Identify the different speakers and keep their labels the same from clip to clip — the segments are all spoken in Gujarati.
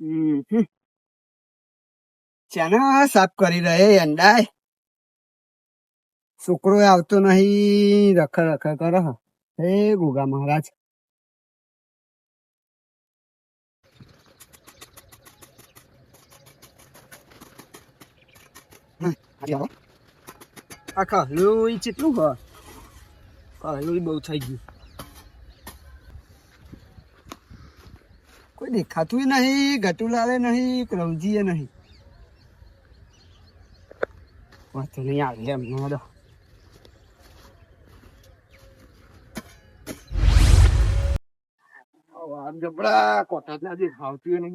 Speaker 1: હમ. સાફ કરી રહે અંડાય. છોકરો આવતો નહીં. રખડ રખડ કરો હે. ગોગા મહારાજ. આખા કહલું ચેટલું હ? કહલું બહુ થઈ ગયું. કોઈ દેખાતું નહીં ગટુલાલે નહીં ક્રમજીએ નહીં. વાંધો નહીં આવે એમ નો દો જબડા કોટા ના જે ખાવતું એને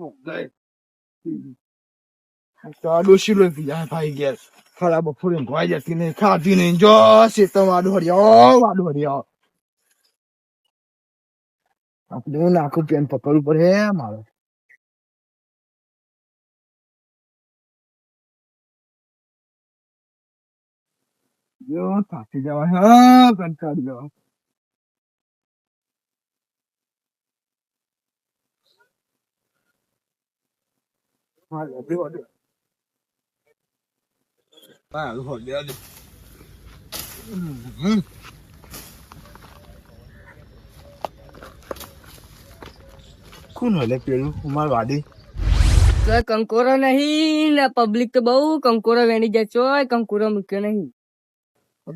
Speaker 2: તો આ પી જાય ભાઈ ગેસ ખરા બપોરે ભોય જતી નહીં ખાતી નહીં જો સીતમ વાડું હરિયો વાડું હરિયો. હું નાખું પેન પકડવું પડે. મારે. જો, થાકી જવાય. હા, કંટાળી જવાય. હા લે વાડે હા હમ. કોણ હલે પેલું ઉમર વાડી
Speaker 3: કંકોરો નહીં ને પબ્લિક તો બહુ કંકોરો વેણી જાય છો કંકોરો મૂક્યો નહીં.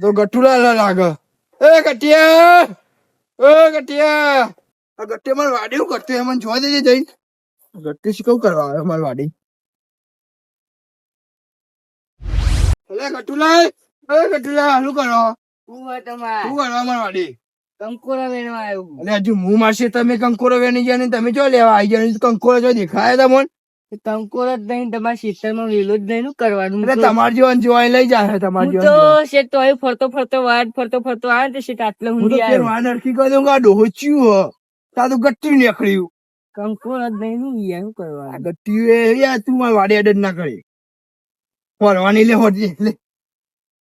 Speaker 2: તો ગઠુલા લાગે. એ ગટિયા એ ગટિયા આ ગટિયા માર વાડી હું કરતો? એમ જોવા દેજે જઈને. ગટ્ટી શીખવું કરવા આવે માર વાડી? અલે ગટુલા એ ગટુલા હાલું કરો?
Speaker 3: હું હોય તમાર?
Speaker 2: શું કરવા માર વાડી?
Speaker 3: કંકોરો વેણવા આવ્યો
Speaker 2: અલે હજુ હું મારશે તમે કંકોરો વેણી ગયા ને તમે જો લેવા આવી ગયા કંકોરો જો દેખાય તમને
Speaker 3: કંકોરો જ નહીં તમારા જ નહીં કરવાનું
Speaker 2: એટલે તમાર જેવા જોવાય લઈ જાય તમાર
Speaker 3: તો શેઠ તો અહીં ફરતો ફરતો વાડ ફરતો ફરતો આવે તો આટલે
Speaker 2: હું અડકી આ ડોહચ્યું હો. તારું ગટ્ટી નીકળ્યું.
Speaker 3: કંકોરો જ નહીં શું યાર શું
Speaker 2: આ ગટ્ટી એ યાર તું મારી વાડી અડદ ના કરી. ફરવાની લે હોડી લે.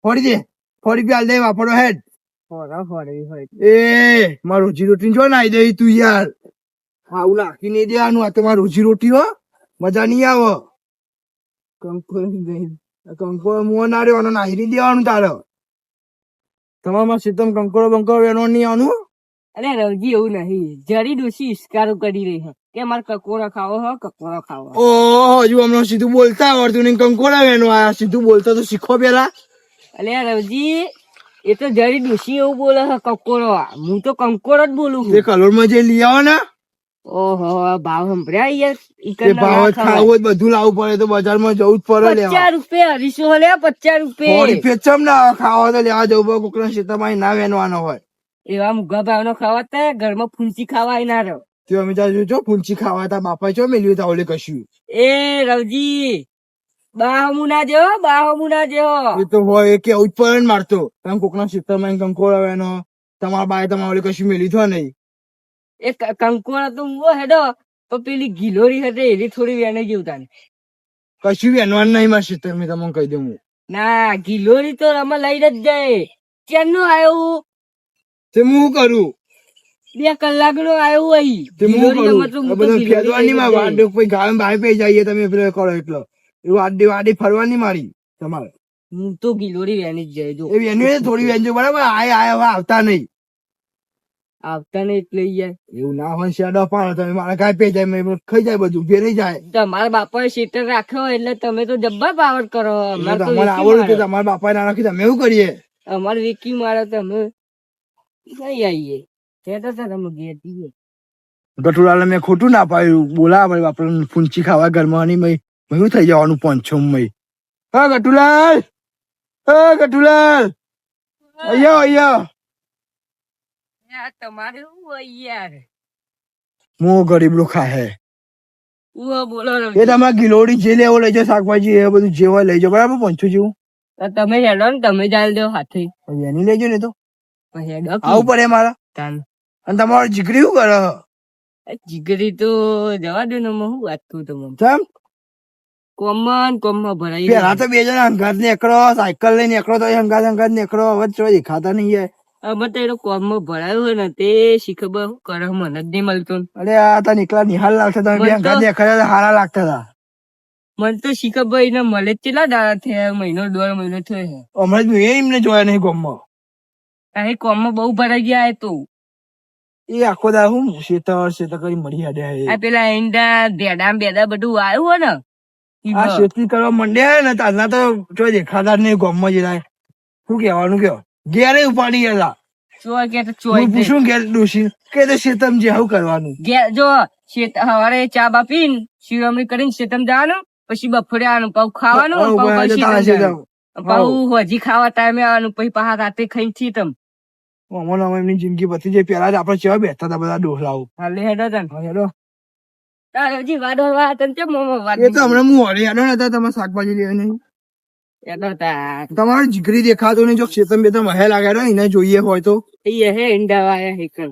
Speaker 2: હોડી દે પ્યાલ દે વાપરો હેડ. એ માર રોજી રોટી જો નાઈ દે તું યાર. આવું નાખી નહીં દેવાનું આ તો રોજી રોટી હો. મજા નહીં આવો.
Speaker 3: કંકો કંકો નહીં
Speaker 2: ના રહ્યો નાહી નહીં દેવાનું તારે. તમારા સીતમ કંકોડો બંકોરો વેનો નહીં આવવાનું
Speaker 3: અરે રવજી એવું નહીં. જરી ડોસી ઇસ્કારો કરી રહી હે. કે મારે કકોરો ખાવો હો કકોરો ખાવો.
Speaker 2: ઓહો હજુ હમણાં સીધું બોલતા આવડતું નહીં. કંકોડા વેનો આયા. સીધું બોલતા તો શીખો પેલા.
Speaker 3: અલે રવજી એ તો જરી ડોસી એવું બોલે છે કકોરો. હું તો કંકોર જ બોલું છું.
Speaker 2: કલોરમાં જે લઈ આવો ને
Speaker 3: ઓહો ભાવ સંભળ્યા યાર.
Speaker 2: ભાવ ખાવું બધું લાવવું પડે તો બજારમાં જવું જ પડે લેવા.
Speaker 3: પચાસ રૂપિયા અઢીસો લે પચાસ રૂપિયા.
Speaker 2: ચમ ના ખાવા તો લેવા જવું પડે કોકના ખેતરમાં ના વેનવાનો હોય.
Speaker 3: એવા મુગા ભાવ નો ખાવા તા ઘરમાં ફૂંસી ખાવા ના રહ્યો.
Speaker 2: તે અમે ત્યાં જોજો ફૂંસી ખાવા તા બાપા ચો મેલ્યું તા ઓલે કશું.
Speaker 3: એ રવજી બાહમુ ના જેવો બાહમુ ના જેવો.
Speaker 2: એ તો હોય કે ને મારતો. તમે કોકના ખેતરમાં કંકોળ વેનો તમારા બાય તમારે કશું મેલ્યું થો નહીં.
Speaker 3: એ કંકોળ તો હું હેડો તો પેલી ગિલોરી હતી એની થોડી વેને જેવું તને
Speaker 2: કશું વેનવાનું નહીં મારે ખેતર મેં તમને કહી દઉં
Speaker 3: ના ગિલોરી તો રમા લઈને જ જાય. ક્યાંનું આવ્યું
Speaker 2: તે હું કરું?
Speaker 3: બે કલાકનું આવ્યું અહીં
Speaker 2: બધા માં વાડ ગાય બાય પે જઈએ તમે પેલો કરો એટલો. વાડી વાડી ફરવાની મારી તમારે.
Speaker 3: હું તો ગિલોરી વેની જ જાય જો.
Speaker 2: એ વેની થોડી વેન્યુ બરાબર? આય આય હવે આવતા નહીં.
Speaker 3: આવતા નહીં એટલે યાર
Speaker 2: એવું ના હોય શેડો પાડો તમે. મારા કાંઈ પે જાય મેં ખાઈ જાય બધું ફેરી જાય.
Speaker 3: તમારા બાપાએ શેટર રાખ્યો એટલે તમે તો જબ્બર પાવર કરો. અમારે
Speaker 2: તમારે આવડું
Speaker 3: તો
Speaker 2: તમારા બાપાએ ના રાખી તમે એવું કરીએ?
Speaker 3: અમારે વિકી મારે તમે નહીં આવીએ. તો હતા તમે ઘેર જઈએ.
Speaker 2: ગઠુડાલે મેં ખોટું ના પાડ્યું. બોલા મારી બાપા ફૂંચી ખાવા ઘરમાં ની મય થઈ જવાનું પાંચસો મય હા ગટુલાલ હા ગટુલાલ અહીંયા અહીંયા
Speaker 3: તમારે યાર
Speaker 2: હું ગરીબ લોખા હે એ. ગિલોડી જે લેવો લઈ જાઓ શાકભાજી એ બધું જે હોય લઈ જાઓ બરાબર પહોંચું જેવું
Speaker 3: તમે હેડો ને તમે ચાલ દો હાથે
Speaker 2: એની લેજો ને તો આવું પડે મારા અને તમારો જીગરી શું કરે
Speaker 3: જીગરી તો જવા દો ને હું વાત કરું તમને
Speaker 2: ચમ
Speaker 3: કોમન કોમમાં ભરાઈ
Speaker 2: પેલા તો બે જણા અંગાત નીકળો સાયકલ લઈને નીકળો તો અંગાત અંગાત નીકળો હવે તો દેખાતા નહીં
Speaker 3: અમે તો એનો કોમમાં ભરાયો હોય ને તે શીખબ શું કરે મને જ નહીં મળતું.
Speaker 2: અરે આ તો નીકળા નિહાલ લાગતા હતા બે અંગાત દેખાયા હતા, હારા લાગતા હતા.
Speaker 3: મને તો શીખબર એને મળે જ કેટલા દાડા થયા મહિનો દોઢ મહિનો થયો છે.
Speaker 2: હમણાં જ મેં એમને જોયા નહીં ગામમાં.
Speaker 3: અહીં કોમમાં બહુ ભરાઈ ગયા તો.
Speaker 2: એ આખો દા હું શેતર શેતર કરી મળી હાડ્યા
Speaker 3: આ. પેલા ઈંડા ભેડા બેડા બધું આવ્યું હોય ને
Speaker 2: આ શેતી કરવા મંડ્યા ને તારના તો જો દેખાતા નહીં ગામમાં જરા શું કહેવાનું કયો? ઘેરે ઉપાડી ગયા
Speaker 3: ચોય કે ચોય
Speaker 2: હું પૂછું ઘેર ડોશી કે તો શેતમ જે આવું કરવાનું.
Speaker 3: ઘેર જો શેત હવારે ચા બાપીને શિરોમણી કરીને શેતમ જવાનું પછી બપોરે આવવાનું પાઉ ખાવાનું. પાછું હજી ખાવા ટાઈમે આવવાનું પછી પાછા રાતે ખાઈ છી
Speaker 2: તમ અમે એમની જિંદગી પતી જાય. પેલા જ આપડે કેવા બેઠા હતા બધા ડોહલાઓ.
Speaker 3: હાલે હેડો
Speaker 2: હેડો.
Speaker 3: તારે વાડો વાત તન કેમ મોમો વાત
Speaker 2: એ તો હમણાં હું હરી હેડો નતા તમારે શાકભાજી લેવા નહીં.
Speaker 3: હેડો તાર.
Speaker 2: તમારો જીગરી દેખાતો નહીં જો શેતમ બેતમ હે લાગ્યા એને જોઈએ હોય તો.
Speaker 3: એ હે ઈંડા વાયા હેકન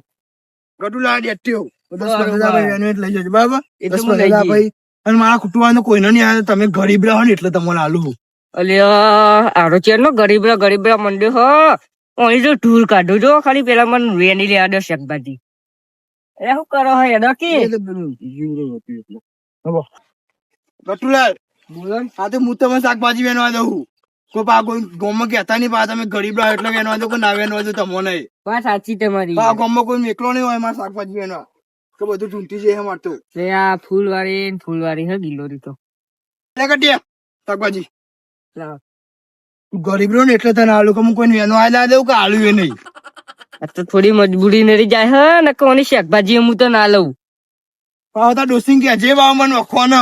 Speaker 2: ગટુ લાડ એટ્યો દસ પંદર ભાઈ એનું લઈ જજો બરાબર? દસ પંદર. ભાઈ. અને મારા કુટુંબ કોઈને નહીં આવે તમે ગરીબ રહો ને એટલે તમને આલુ
Speaker 3: અલ્યા આરો ચેર નો ગરીબ ગરીબડા મંડ્યો હો. અહીં જો ઢૂલ કાઢો જો ખાલી પેલા મને વેની લેવા દો શાકભાજી. એ શું કરો હે ડકી? કે
Speaker 2: એ તો પેલું જીવડું એટલે. હબો. ગટુલાલ
Speaker 3: બોલો ને.
Speaker 2: આ તો હું તમને શાકભાજી વેનવા દઉં કોઈ પા કોઈ ગામમાં કહેતા નહીં પા તમે ગરીબ રહો એટલે વેનવા દો કે ના વેનવા દો તમને
Speaker 3: વાત સાચી તમારી.
Speaker 2: પા ગામમાં કોઈ એકલો નહીં હોય મારે શાકભાજી વેનવા તો બધું ઢૂંઢી જાય મારતો
Speaker 3: લે આ ફૂલવારી ને ફૂલવાળી હે ગિલોરી તો.
Speaker 2: લે કટિયા શાકભાજી. તું ગરીબ રહ્યો ને એટલે તને આલુ કે હું કોઈ વેનવા દઉં કે આલુ એ નહીં.
Speaker 3: તો થોડી મજબૂરી નરી જાય હે ને કોની શાકભાજી હું તો ના લઉં.
Speaker 2: પાવ તા ડોસિંગ કે જે વાવ મને વખવાનો.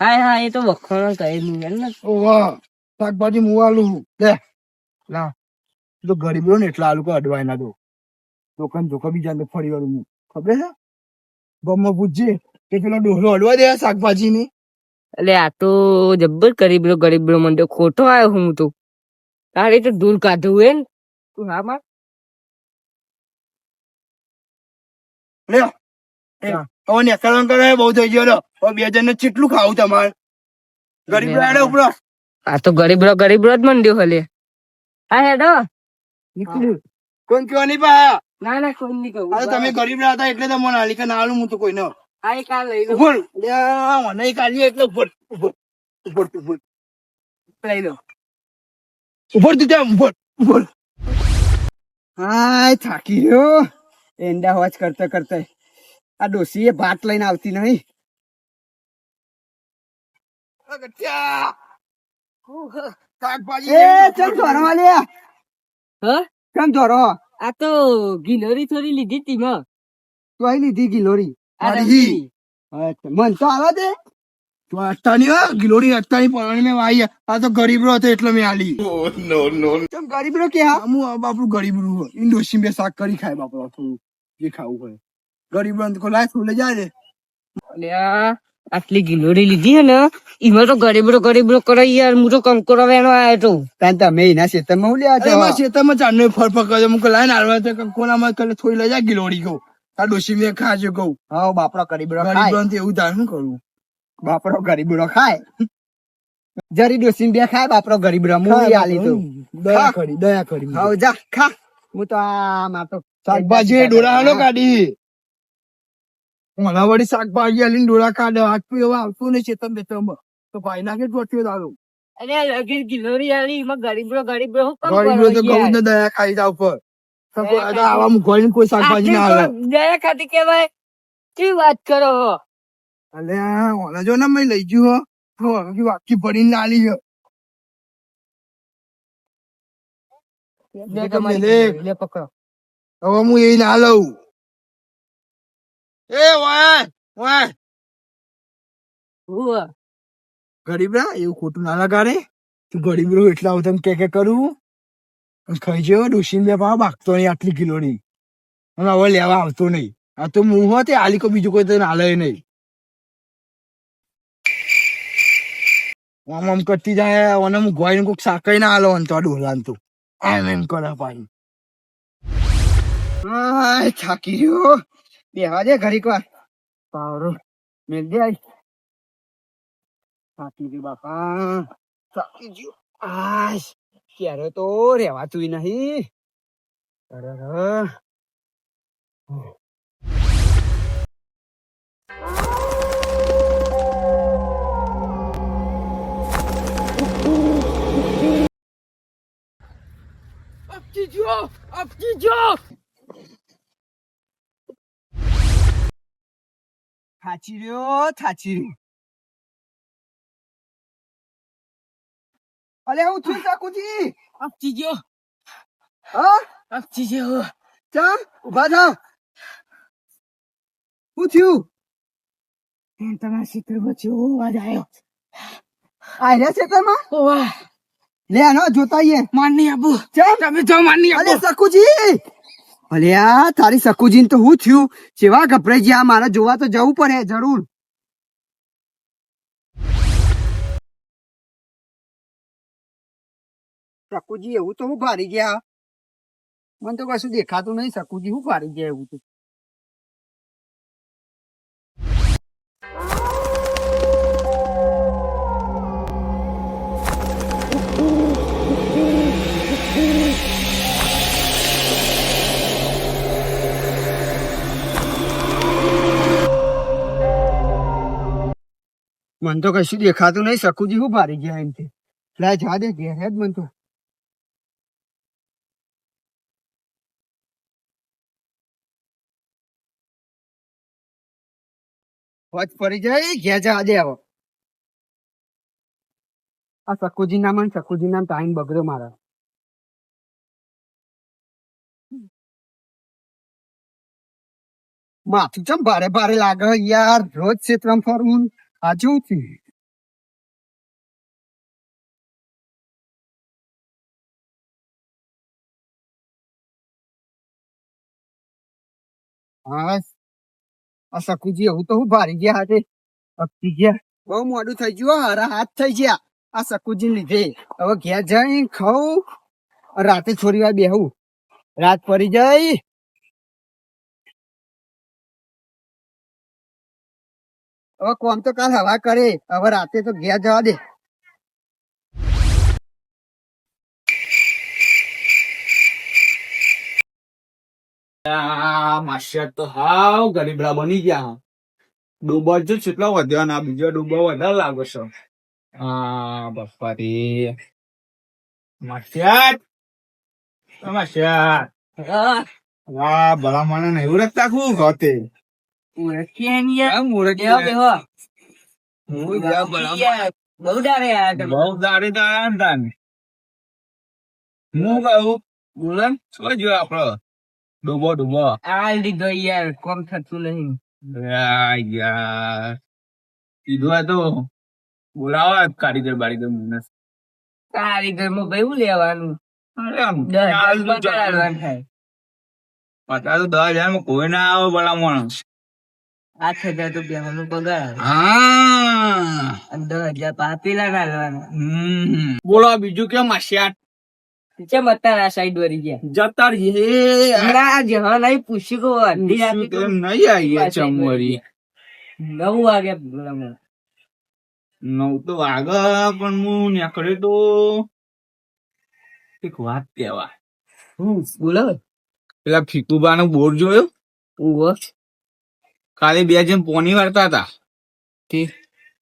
Speaker 3: હાય હા એ તો વખોણો કહે નહીં ને.
Speaker 2: ઓવા શાકભાજી હું આલું. લે
Speaker 3: લા.
Speaker 2: તો ગરીબ ને એટલા આલુ કે અડવાય ના દો. દુકાન ધોકા બીજા ને ફરી વાળું ખબર છે? ગામમાં પૂછજે કે પેલો ડોહલો અડવા દે શાકભાજી ની
Speaker 3: એટલે આ તો જબ્બર ગરીબડો ગરીબડો તો ખોટો આવ્યો હું તો. તારે તો દૂર કાઢવું હે ને. તું હા માં
Speaker 2: લે. હવે નેકળવાનું કરે બહુ થઈ ગયો લો. બે જણ ને કેટલું ખાવું તમારે? ગરીબ હેડો ઉપરો
Speaker 3: આ તો ગરીબ ગરીબ જ મંડ્યો હલે. હા હેડો.
Speaker 2: કોણ કયો નહીં પા?
Speaker 3: ના ના કોઈ નહીં કહું
Speaker 2: આ તમે ગરીબ રહ્યા હતા એટલે તમને આલી કે ના આલું હું તો કોઈ ન
Speaker 3: હા એ કાલ લઈ લો.
Speaker 2: ઉપર મને કાઢી એટલે ઉપર ઉપર ઉપર ઉપર
Speaker 3: લઈ લો.
Speaker 2: ઉપર તું ત્યાં ઉપર ઉપર હાય થાકી ગયો એંડા હોજ કરતા કરતા આ ડોસી એ ભાત લઈને આવતી નહીં.
Speaker 3: હા
Speaker 2: કેમ ધોરો
Speaker 3: આ તો ગિલોરી થોડી લીધી તી માં.
Speaker 2: આઈ લીધી ગિલોરી. મન તો આવા દે. તો હા ગિલોરી અટ્ટાની મેં વાઈ આ. તો ગરીબ રો હતો એટલે મેં આલી. કેમ ગરીબ રો કે હા? હું બાપુ ગરીબ રું ઇન્ડોસી બે શાક કરી ખાય બાપુ થોડું જે ખાવું હોય. ગરીબ રો કોઈ લાય ખુલે જાજે અને
Speaker 3: અલ્યા, આટલી ગિલોડી લીધી હે ને એમાં તો ગરીબડો ગરીબડો કરે યાર હું તો કંકોરો વેનો આવ્યો તો.
Speaker 1: તાન તમે એના ખેતરમાં હું લેવા
Speaker 2: મારા ખેતરમાં ચાંદનો ફળ પકડ્યો મુકે લાઈન હાલવા તો કે કોનામાં કરે થોડી લઈ જા ગિલોડી કહું. આ ડોસી મેં ખાજો કહું.
Speaker 1: હા બાપડો ગરીબડો
Speaker 2: ગરીબ
Speaker 1: ખાય
Speaker 2: રો એવું તાર શું કરું.
Speaker 1: બાપડો ગરીબડો ખાય. જરી ડોસી બે ખાય બાપરો ગરીબડો ઈ આલી તો
Speaker 2: દયા કરી દયા કરી.
Speaker 1: હવે જા ખા. હું તો આ માં તો
Speaker 2: શાકભાજી ડોળા હાલો કાઢી. મને વળી શાકભાજી આલીને ડોરા કાઢે. આટલું એવા આવતું નહીં ચેતન બેતનમાં તો ભાઈ નાખે ટોટ્યો દારૂ
Speaker 3: અરે લગી ગિલોરી આલી એમાં ગરીબડો ગરીબડો હું કામ
Speaker 2: ગરીબ તો કહું ને દયા ખાઈ જાવ પર. કોઈ- આવા મુખવાડી કોઈ શાકભાજી ના આવે
Speaker 3: દયા ખાતી કેવાય કેવી વાત કરો હો?
Speaker 2: અલે ઓલા જો ને મેં લઈ ગયું હો. હજી વાકી પડીને લાલી છે
Speaker 3: લે. પકડો.
Speaker 2: હવે હું એ ના લઉં. એ વાય વાય
Speaker 3: હું
Speaker 2: ગરીબ રા એવું ખોટું ના લગાડે. તું ગરીબ રહું એટલે આવું તમે કે કે કરું. ખાઈ જેવો ડોસીને બે પાવ ભાગતો નહીં આટલી કિલોની. અને હવે લેવા આવતો નહીં. આ તો હું હોત તે આલી કો બીજું કોઈ તો નાલે નહીં. આમ આમ કરતી જાય અને હું ગોઈને કોઈક સાકઈ ના આલો અને તો ડોલાન તું. એમ એમ. કરે પાછી
Speaker 1: થાકી ગયો. બેહવા દે ઘડીક વાર. પાવરો. મેલ દે આઈ થાકી ગયો બાપા. થાકી ગયો. આશ. ક્યારે તો રેવાતું નહીં. અરે.
Speaker 3: અપચી જો
Speaker 1: થાચી રહ્યો થાચી રહ્યો અલે હું છું સાકુજી.
Speaker 3: અપચી જો
Speaker 1: હા?
Speaker 3: અપચી જો
Speaker 1: ચમ ઊભા થાવ. શું થયું?
Speaker 3: તમારા ચિત્રમાં જેવો અવાજ આવ્યો?
Speaker 1: આયરા ક્ષેત્રમાં
Speaker 3: ઓવા
Speaker 1: લે આનો જોતાઈએ
Speaker 3: મારની આપો
Speaker 1: ચમ
Speaker 3: તમે જો મારની
Speaker 1: અલે
Speaker 3: આપો
Speaker 1: સકુજી અલે આ તારી સકુજી તો હું થયું જેવા ગભરાઈ ગયા મારે જોવા તો જવું પડે જરૂર સકુજી એવું તો હું ભારી ગયા મને તો કશું દેખાતું નહીં સકુજી હું ભારી ગયા એવું તો મને તો કશું દેખાતું નહીં. સકુજી હું ભારી ગયા એમથી લાય જા દે ઘેર જ મન તો. વચ પડી જાય, ઘેર જા દે આવો. આ સકુજી ના મને સકુજી ના ટાઈમ બગડ્યો મારા. માથું ચમ ભારે ભારે લાગે યાર. રોજ ક્ષેત્રમાં ફરવું થયું હા આ સકુજી એવું તો હું ભારી ગયા હાથે અટકી ગયા. બહુ મોડું થઈ ગયું હારા હાથ થઈ ગયા. આ સકુજી લીધે. હવે ઘેર જઈ ખાઉં. રાતે છોરી વાર બેહું. રાત પડી જાય હવે કોમ તો કાલ હવા કરે. હવે રાતે તો ઘેર જવા દે.
Speaker 4: બીજો ડૂબો વધારે લાગો છો. હા બાપા રે માસ્ટર. વાહ ભલા મને એવું રખતા ખૂબ ગોતે ડૂબો ડૂબો.
Speaker 3: આ લીધો યાર કોમ થતું નહીં.
Speaker 4: આ યાર. કીધું તો. બોલાવો કારીગર બારીગર મને.
Speaker 3: કારીગરમાં ભાઈ હું લેવાનું?
Speaker 4: પચાસ દસ હજારમાં કોઈ ના આવે ભલા માણસ
Speaker 3: આઠ હજાર તો નો પગાર. અને દસ હજાર પા પેલા ના લેવાના
Speaker 4: બોલો બીજું કેમ આશિયા
Speaker 3: કેમ અત્યારે આ સાઈડ વળી ગયા?
Speaker 4: જતા રહીએ
Speaker 3: જહા નહીં પૂછી અડધી
Speaker 4: શું કેમ નહીં આવીએ ચમવરી
Speaker 3: નવ વાગે
Speaker 4: નવ તો વાગે પણ હું નીકળે તો એક વાત કહેવા
Speaker 3: બોલો.
Speaker 4: પેલા ફીકુબા નો બોર્ડ જોયો કાલે બે જણ પોની વાળતા હતા.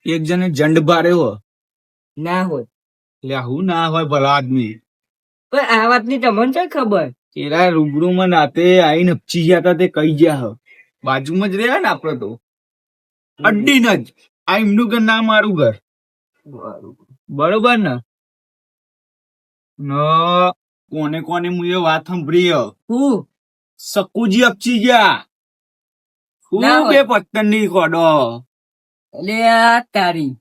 Speaker 4: એક જણે જંડ ભાર્યો
Speaker 3: ના હોય.
Speaker 4: એટલે હું ના હોય ભલા આદમી.
Speaker 3: પણ આ વાતની તમને છે ખબર?
Speaker 4: એરા રૂબરૂ માં નાતે આઈને હપચી ગયા હતા તે કઈ ગયા હ. બાજુમાં જ રહ્યા ને આપડે તો. અડ્ડીન જ. આ એમનું ઘર ના મારું ઘર. બરોબર. ને? ન કોને કોને હું એ વાત સંભળી હું. સકુજી અપચી ગયા.
Speaker 3: ના
Speaker 4: હું
Speaker 3: હોય.
Speaker 4: ની કોડો
Speaker 3: લે આ તારી.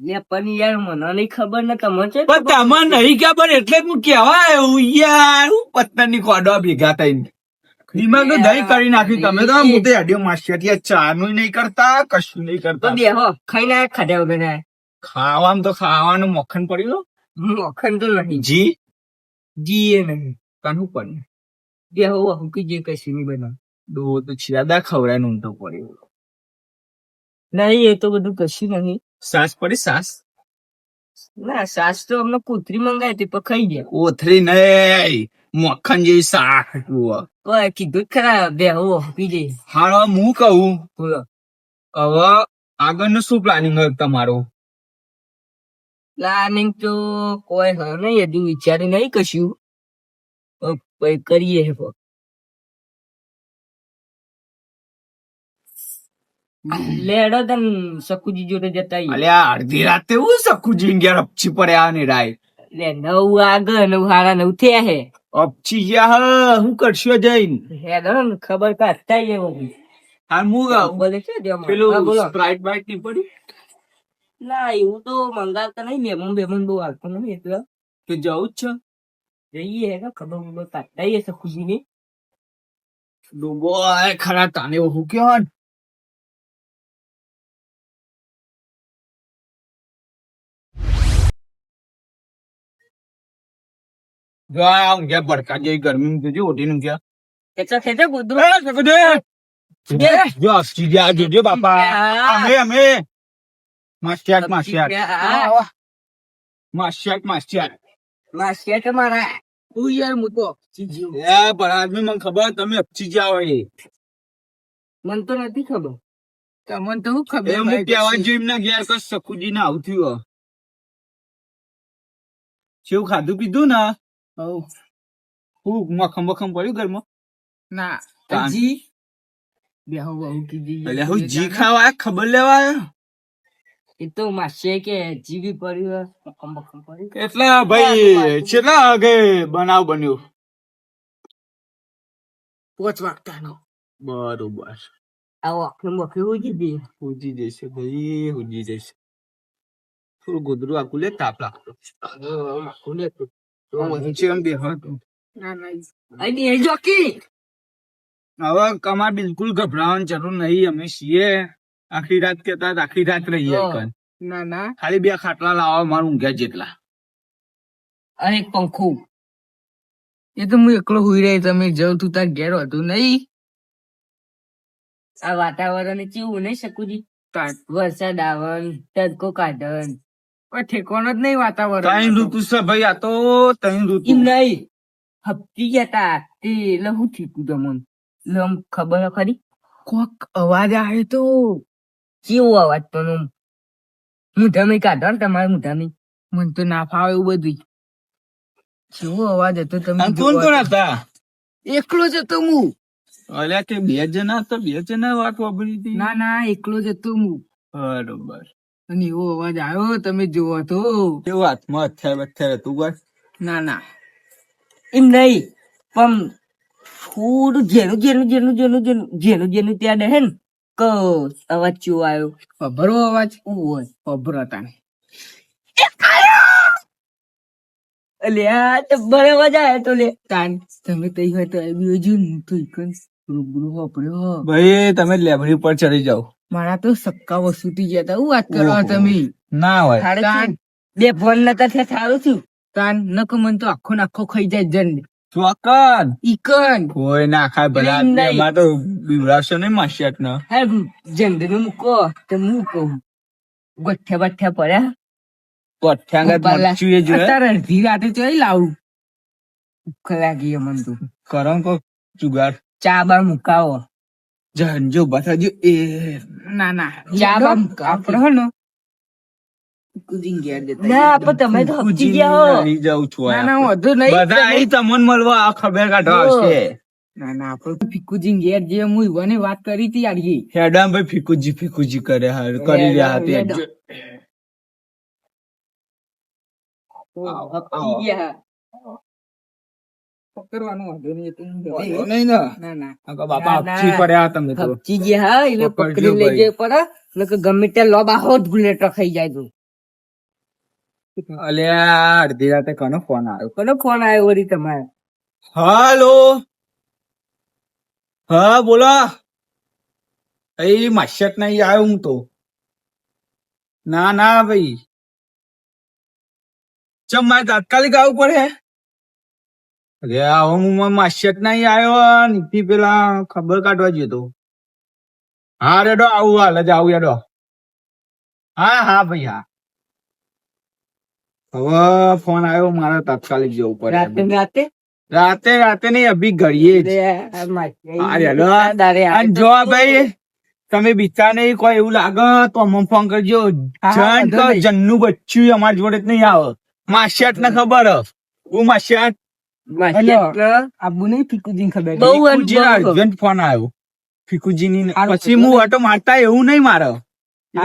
Speaker 3: લે પણ યાર મને નહીં ખબર ને તમે છે
Speaker 4: પણ તમને નહીં ખબર એટલે હું કેવા આવ્યો યાર હું પત્તનની કોડો ભેગા થઈને. દિમાગ તો દહીં કરી નાખ્યું તમે તો હું તો હેડ્યો માસ્ટર ચા નું નહીં કરતા કશું નહીં
Speaker 3: તો
Speaker 4: કરતા
Speaker 3: બેહો ખાઈને આ ખાધા વગર ના
Speaker 4: ખાવાનું તો ખાવાનું મખન પડ્યું
Speaker 3: મખન તો નહીં.
Speaker 4: જી?
Speaker 3: જી એ નહીં.
Speaker 4: કાનું પણ
Speaker 3: બેહો હું કીજે કશું નહીં બના
Speaker 4: દો તો છિયાદા ખવડાયનું તો પડે
Speaker 3: નહીં એ તો બધું કશું નહીં.
Speaker 4: સાસ પડી સાસ?
Speaker 3: ના સાસ તો અમને કૂતરી મંગાવી હતી પણ ખાઈ ગયા.
Speaker 4: ઓથરી નહીં મક્ખન જેવી શાક
Speaker 3: ઓય કીધું ખરા બે હો પીજે
Speaker 4: હાલો હું કહું. હવે આગળનું શું પ્લાનિંગ હોય તમારું?
Speaker 3: પ્લાનિંગ તો કોઈ હ નહીં હજુ વિચારી નહીં કશું. કરીએ હે લેડો તન સકુજી જોડે જતા.
Speaker 4: અલ્યા અડધી રાતે હું સકુજી ઘેર અપચી પડ્યા ને રાય?
Speaker 3: લે નવ આગ નવ હારા નવ થયા હે.
Speaker 4: અપચી ગયા હ હું કરશો જઈન?
Speaker 3: હેડો ને ખબર કાઢતા એ વળી.
Speaker 4: હાલ હું ગાઉં?
Speaker 3: બોલે છે જ.
Speaker 4: પેલું સ્પ્રાઇટ બાઇટની પડી?
Speaker 3: ના એવું તો મંગાવતા નહીં લેમન બેમન બહુ આવતો નહીં એટલે.
Speaker 4: તો જવું જ છે.
Speaker 3: જઈએ હે ખબર ખબર કાઢતા સકુજી ની
Speaker 4: ડૂબો ખરા તાને હું કયો જો આ ઊંઘ્યા ભડકા જેવી ગરમી જોજો ઓઢી ઊંઘ્યા
Speaker 3: ખેંચો ખેંચો કૂતરું.
Speaker 4: એ, જો અપચી જોજો બાપા. અમે અમે. માસ્યાટ માસ્યાટ.
Speaker 3: આ,
Speaker 4: માસ્યાટ માસ્યાટ.
Speaker 3: માસિયા તમારા યાર હું તો ચીજ્યું.
Speaker 4: એ પણ આદમી મને ખબર તમે હોય
Speaker 3: મને તો નથી ખબર. તમને તો શું
Speaker 4: ખબર હું કહેવા જોઈ એમના ઘેર કઈ સખુજી ને આવું થયું હો. કેવું ખાધું પીધું ને? હું મખમ બખમ પડ્યું ઘરમાં?
Speaker 3: ના. જી. બે હું બહુ કીધી
Speaker 4: એટલે હું જી ખાવા ખબર લેવા
Speaker 3: એ તો માસે કે પડ્યું બખમ બખમ પડ્યું
Speaker 4: એટલે ભાઈ છેલ્લા આગે બનાવ બન્યો?
Speaker 3: પોચ વાગતાનો.
Speaker 4: બરોબર.
Speaker 3: આવો આખે મોખે ઉજી કીધી
Speaker 4: ઉજી જશે ભાઈ ઉજી જશે થોડું ગોદરું આખું લે તાપ લાગતો.
Speaker 3: આખું તો.
Speaker 4: હવે કમા બિલકુલ ગભરાવાની જરૂર નહીં અમે છીએ. આખી રાત કેતા આખી રાત રહીએ
Speaker 3: ના ના.
Speaker 4: ખાલી બે ખાટલા લાવવા મારું ઊંઘ્યા જેટલા.
Speaker 3: અને એક પંખો. એ તો હું એકલો હુઈ રહી તમે જવું તું તાર ઘેર હતું નહીં. આ વાતાવરણ કેવું નહીં શકુજી વરસાદ આવન તડકો કાઢન કોઈ ઠેકોનો જ નહીં વાતાવરણ.
Speaker 4: ત્રણ ઋતુ છે ભાઈ આ તો ત્રણ ઋતુ.
Speaker 3: નહીં હપ્તી ગયા તા. તે એટલે હું થયું તમને એટલે આમ ખબર ખરી? કોક અવાજ આવે તો. કેવો અવાજ પણ આમ? મુઠામી કાઢો ને તમારે મુઠામી મને તો ના ફાવે એવું બધું કેવો અવાજ હતો તમે
Speaker 4: કોણ કોણ હતા?
Speaker 3: એકલો જ હતો હું.
Speaker 4: અલ્યા કે બે જણા હતા બે જણા વાત વાપરી હતી?
Speaker 3: ના ના એકલો જ હતો હું.
Speaker 4: બરોબર.
Speaker 3: અને એવો અવાજ આવ્યો તમે જોવો તો.
Speaker 4: કેવું હાથમાં અત્યારે અત્યારે હતું બસ?
Speaker 3: ના ના. એમ નહીં પણ થોડું જેનું જેનું જેનું જેનું જેનું જેનું જેનું ત્યાં રહે ને કે અવાજ ચો આવ્યો. અભરો અવાજ? હોય અભરો તાને અલ્યા અવાજ આવ્યો તો લે. તાન તમે તઈ હોય તો આવી રૂબરૂ વાપર્યો
Speaker 4: ભાઈ તમે લેબરી પર ચડી જાઓ.
Speaker 3: મારા તો સક્કા વસુતી ગયા તા. હું વાત કરો તમે?
Speaker 4: ના હોય.
Speaker 3: તાન બે ફોન નતા થયા સારું છું તાન નક મન તો આખો નાખો ખાઈ જાય જન.
Speaker 4: ચોકન
Speaker 3: ઈકન.
Speaker 4: કોઈ ના ખાય ભલા. એમાં તો બીવડાવશો નહીં માસિયાત ને.
Speaker 3: હે જંગલ મૂકો તો હું કહું. ગોઠ્યા બઠ્યા પડ્યા.
Speaker 4: મરચું એ જોયે.
Speaker 3: અડધી રાતે ચોઈ લાવું. ભૂખ લાગી મન તો.
Speaker 4: કરો કો જુગાડ
Speaker 3: ચા બા મુકાવો.
Speaker 4: જંજો બતાજો એ
Speaker 3: ના ના. ચા બા મુકાવો હો ને. ના પણ તમે તો હપજી ગયા હો.
Speaker 4: આવી જાઉં છું
Speaker 3: ના
Speaker 4: આ.
Speaker 3: ના વધુ નહીં
Speaker 4: બધા અહીં તમને મળવા આ ખબર કાઢવા આવશે.
Speaker 3: ના ના આપણે ફીકુજી ઘેર જે હું ઈવોને વાત કરી હતી યાર
Speaker 4: હેડામ ભાઈ ફીકુજી ફીકુજી કરે હાર કરી રહ્યા હતા
Speaker 3: હેડો. હપજી ગયા. પકડવાનો વાંધો નહીં એ તો હું
Speaker 4: વાંધો
Speaker 3: બધે-
Speaker 4: નહીં ના.
Speaker 3: ના
Speaker 4: બાપા હપચી પડ્યા તમે તો
Speaker 3: હપચી ગયા હા એટલે પકડી લઈ
Speaker 4: ભાઈ.
Speaker 3: એટલે ગમે ત્યાં લોબ આહો જ ગુલેટો ખાઈ જાય તું.
Speaker 4: અલ્યા અડધી રાતે કોનો ફોન આવ્યો?
Speaker 3: કોનો ફોન આવ્યો વળી તમારે?
Speaker 4: હાલો? હા બોલો. એ માસ્યત નહીં આવ્યો હું તો. ના ના ભાઈ. ચમ મારે તાત્કાલિક આવવું પડે? માસ્યત નહીં આવ્યો નીતિ પેલા ખબર કાઢવા ગયો તો. હા રેડો આવું હાલ જ આવું એડો હા હા ભાઈ હા. હવે ફોન આવ્યો મારે તાત્કાલિક જવું
Speaker 3: રાતે
Speaker 4: પડે
Speaker 3: રાતે?
Speaker 4: રાતે રાતે નહીં અભી ઘડીએ જ. ભાઈ તમે બીતા નહીં કોઈ એવું લાગે તો અમને ફોન કરજો. જન તો જન્નું બચ્ચું અમારી જોડે જ નહીં આવે. માસ્યાટ ને ખબર હું. માસિયાત
Speaker 3: આબુ નહીં ફીકુજી ખબર
Speaker 4: બહુ
Speaker 3: બહુ
Speaker 4: ફોન આવ્યો. ફીકુજીની
Speaker 3: હારું,
Speaker 4: પછી હું ઓટો મારતા એવું નહીં મારે.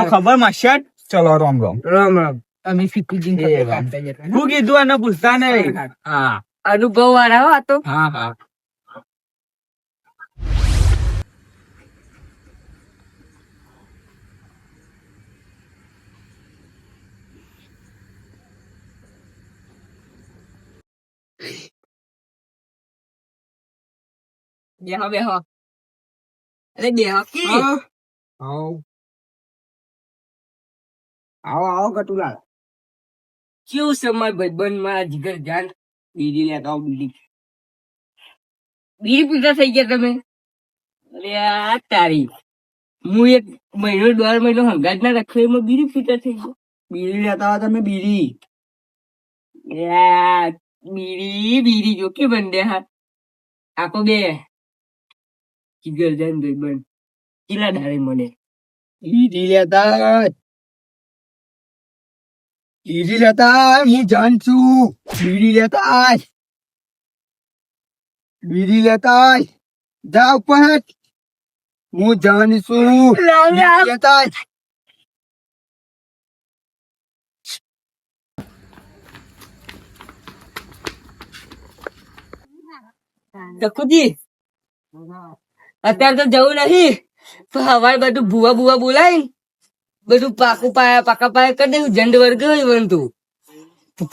Speaker 4: ખબર માસિયાત ચલો રામ રામ.
Speaker 3: રામ રામ. અમે ફીકુજી
Speaker 4: હું કીધું એને પૂછતા નહીં.
Speaker 3: હા. અનુભવ વાળા હતો
Speaker 4: હા હા.
Speaker 3: બેહો બેહો અરે બેહો કી
Speaker 1: આવો આવો આવો કટુલાલ
Speaker 3: કેવું છે મારા ભાઈબંધ મારા જીગર જાન બીડી લેતા આવો બીડી બીડી પીતા થઈ ગયા તમે અરે આ તારી હું એક મહિનો દોઢ મહિનો હંગાત ના રાખ્યો એમાં બીડી પીતા થઈ ગયો
Speaker 1: બીડી લેતા આવો તમે બીડી
Speaker 3: અરે આ બીડી બીડી જો કે બંને હા આખો બે જીગર જાન ભાઈબંધ કેટલા ડારે મને
Speaker 1: બીડી લેતા આય. બીડી લેતા આય, હું જાણ છું બીડી લેતા આય. બીડી લેતા આય. જા ઉપર હેઠ. હું જાણ છું બીડી લેતા આય.
Speaker 3: અત્યારે તો જવું નહીં. તો હવારે બધું ભૂવા ભૂવા બોલાય. બધું પાકું પાયા પાકા પાયા કરી દેવું જંડ વર્ગ હોય બનતું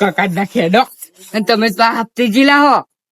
Speaker 4: કાકા ખેડો.
Speaker 3: અને તમે તો હપ્તે જીલા હો.